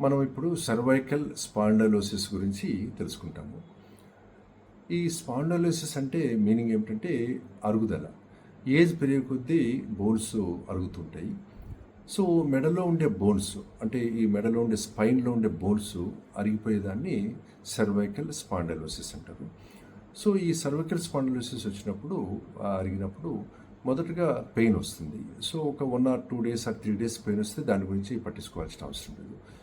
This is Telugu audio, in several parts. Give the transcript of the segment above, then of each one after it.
మనం ఇప్పుడు సర్వైకల్ స్పాండలోసిస్ గురించి తెలుసుకుంటాము. ఈ స్పాండలోసిస్ అంటే మీనింగ్ ఏమిటంటే అరుగుదల. ఏజ్ పెరిగే కొద్దీ బోన్స్ అరుగుతుంటాయి. సో మెడలో ఉండే బోన్స్ అంటే ఈ మెడలో ఉండే స్పైన్లో ఉండే బోన్స్ అరిగిపోయేదాన్ని సర్వైకల్ స్పాండలోసిస్ అంటారు. సో ఈ సర్వైకల్ స్పాండలోసిస్ వచ్చినప్పుడు అరిగినప్పుడు మొదటగా పెయిన్ వస్తుంది. సో ఒక one or two days or three days pain వస్తే దాని గురించి పట్టించుకోవాల్సిన అవసరం లేదు.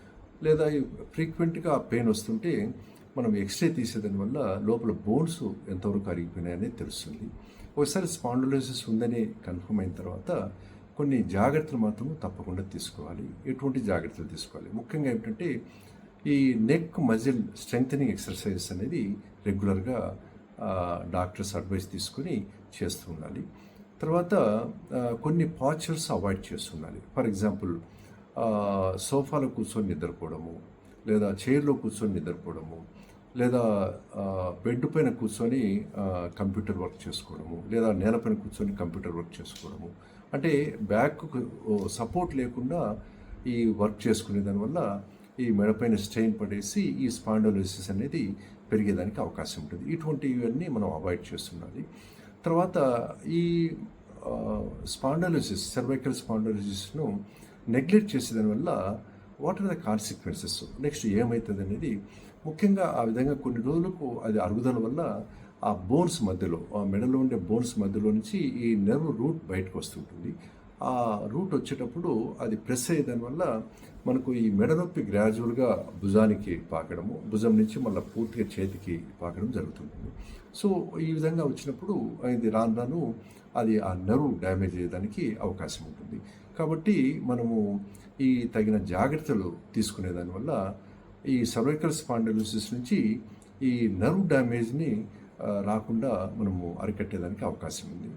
లేదా ఫ్రీక్వెంట్గా పెయిన్ వస్తుంటే మనం ఎక్స్రే తీసేదాని వల్ల లోపల బోన్స్ ఎంతవరకు అరిగిపోయినాయనేది తెలుస్తుంది. ఒకసారి స్పాండులోసిస్ ఉందని కన్ఫర్మ్ అయిన తర్వాత కొన్ని జాగ్రత్తలు మాత్రం తప్పకుండా తీసుకోవాలి. ఎటువంటి జాగ్రత్తలు తీసుకోవాలి? ముఖ్యంగా ఏమిటంటే ఈ నెక్ మజిల్ స్ట్రెంగ్ ఎక్సర్సైజెస్ అనేది రెగ్యులర్గా డాక్టర్స్ అడ్వైస్ తీసుకొని చేస్తూ ఉండాలి. తర్వాత కొన్ని పాచర్స్ అవాయిడ్ చేస్తుండాలి ఫర్ ఎగ్జాంపుల్ సోఫాలో కూర్చొని నిద్రపోవడము లేదా చైర్లో కూర్చొని నిద్రపోవడము లేదా బెడ్ పైన కూర్చొని కంప్యూటర్ వర్క్ చేసుకోవడము లేదా నేలపైన కూర్చొని కంప్యూటర్ వర్క్ చేసుకోవడము. అంటే బ్యాక్ సపోర్ట్ లేకుండా ఈ వర్క్ చేసుకునే దానివల్ల ఈ మెడపైన స్ట్రెయిన్ పడేసి ఈ స్పాండోలోసిస్ అనేది పెరిగేదానికి అవకాశం ఉంటుంది. ఇటువంటివన్నీ మనం అవాయిడ్ చేస్తుండాలి తర్వాత ఈ స్పాండోలోసిస్ సర్వైకల్ స్పాండోలోసిస్ను నెగ్లెక్ట్ చేసేదాని వల్ల what are the consequences? Next ఏమవుతుంది అనేది ముఖ్యంగా ఆ విధంగా కొన్ని రోజులకు అది అరుగుదల వల్ల ఆ బోన్స్ మధ్యలో ఆ మెడలో ఉండే బోన్స్ మధ్యలో నుంచి ఈ నెర్వ్ రూట్ బయటకు వస్తుంటుంది ఆ రూట్ వచ్చేటప్పుడు అది ప్రెస్ అయ్యేదాని వల్ల మనకు ఈ మెడ నొప్పి గ్రాడ్యువల్గా భుజానికి పాకడము భుజం నుంచి మళ్ళీ పూర్తిగా చేతికి పాకడం జరుగుతుంటుంది. సో ఈ విధంగా వచ్చినప్పుడు ఇది రాను రాను అది ఆ నర్వ్ డ్యామేజ్ అయ్యేదానికి అవకాశం ఉంటుంది. కాబట్టి మనము ఈ తగిన జాగ్రత్తలు తీసుకునే దానివల్ల ఈ సర్వైకల్ స్పాండలోసిస్ నుంచి ఈ నర్వ్ డ్యామేజ్ని రాకుండా మనము అరికట్టేదానికి అవకాశం ఉంది.